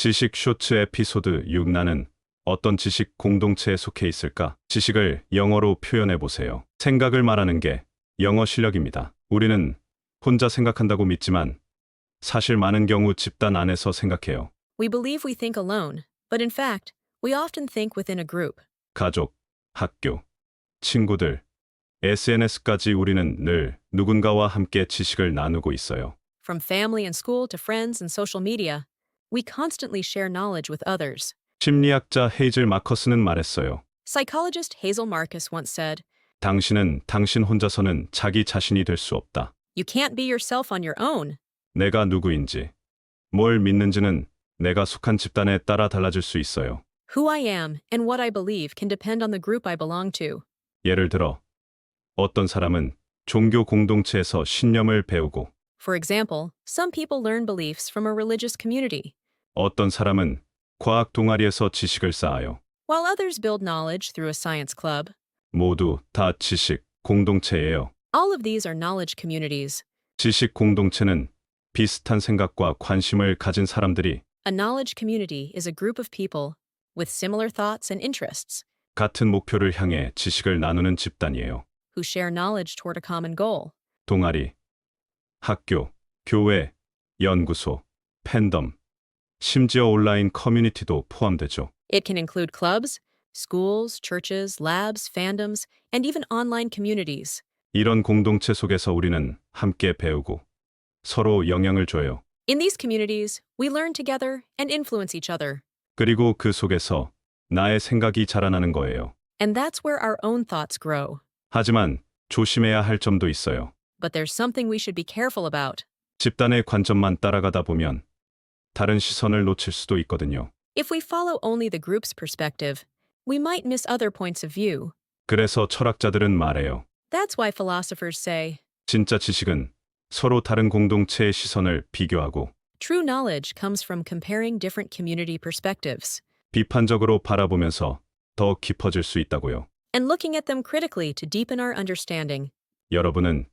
지식 쇼츠 에피소드 6 나는 어떤 지식 공동체에 속해 있을까? 지식을 영어로 표현해 보세요. 생각을 말하는 게 영어 실력입니다. 우리는 혼자 생각한다고 믿지만 사실 많은 경우 집단 안에서 생각해요. We believe we think alone, but in fact, we often think within a group. 가족, 학교, 친구들, SNS까지 우리는 늘 누군가와 함께 지식을 나누고 있어요. From family and school to friends and social media, we constantly share knowledge with others. 심리학자 헤이즐 마커스는 말했어요. Psychologist Hazel Marcus once said, 당신은 당신 혼자서는 자기 자신이 될 수 없다. You can't be yourself on your own. 내가 누구인지, 뭘 믿는지는 내가 속한 집단에 따라 달라질 수 있어요. Who I am and what I believe can depend on the group I belong to. 예를 들어, 어떤 사람은 종교 공동체에서 신념을 배우고, For example, some people learn beliefs from a religious community, 어떤 사람은 과학 동아리에서 지식을 쌓아요. while others build knowledge through a science club. 모두 다 지식 공동체예요. All of these are knowledge communities. 지식 공동체는 비슷한 생각과 관심을 가진 사람들이 A knowledge community is a group of people with similar thoughts and interests 같은 목표를 향해 지식을 나누는 집단이에요. who share knowledge toward a common goal. 동아리, 학교, 교회, 연구소, 팬덤, 심지어 온라인 커뮤니티도 포함되죠. It can include clubs, schools, churches, labs, fandoms, and even online communities. 이런 공동체 속에서 우리는 함께 배우고 서로 영향을 줘요. In these communities, we learn together and influence each other. 그리고 그 속에서 나의 생각이 자라나는 거예요. And that's where our own thoughts grow. 하지만 조심해야 할 점도 있어요. But there's something we should be careful about. 집단의 관점만 따라가다 보면 다른 시선을 놓칠 수도 있거든요. If we follow only the group's perspective, we might miss other points of view. 그래서 철학자들은 말해요. That's why philosophers say 진짜 지식은 서로 다른 공동체의 시선을 비교하고 true knowledge comes from comparing different community perspectives 비판적으로 바라보면서 더 깊어질 수 있다고요. and looking at them critically to deepen our understanding. 여러분은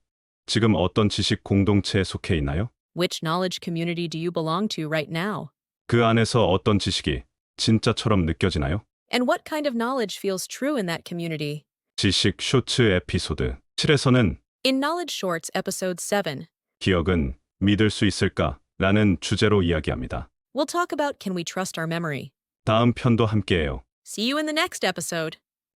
지금 어떤 지식 공동체에 속해 있나요? Which knowledge community do you belong to right now? 그 안에서 어떤 지식이 진짜처럼 느껴지나요? And what kind of knowledge feels true in that community? 지식 쇼츠 에피소드 7에서는 In Knowledge Shorts, Episode 7, 기억은 믿을 수 있을까? 라는 주제로 이야기합니다. we'll talk about Can We Trust Our Memory? 다음 편도 함께해요. See you in the next episode.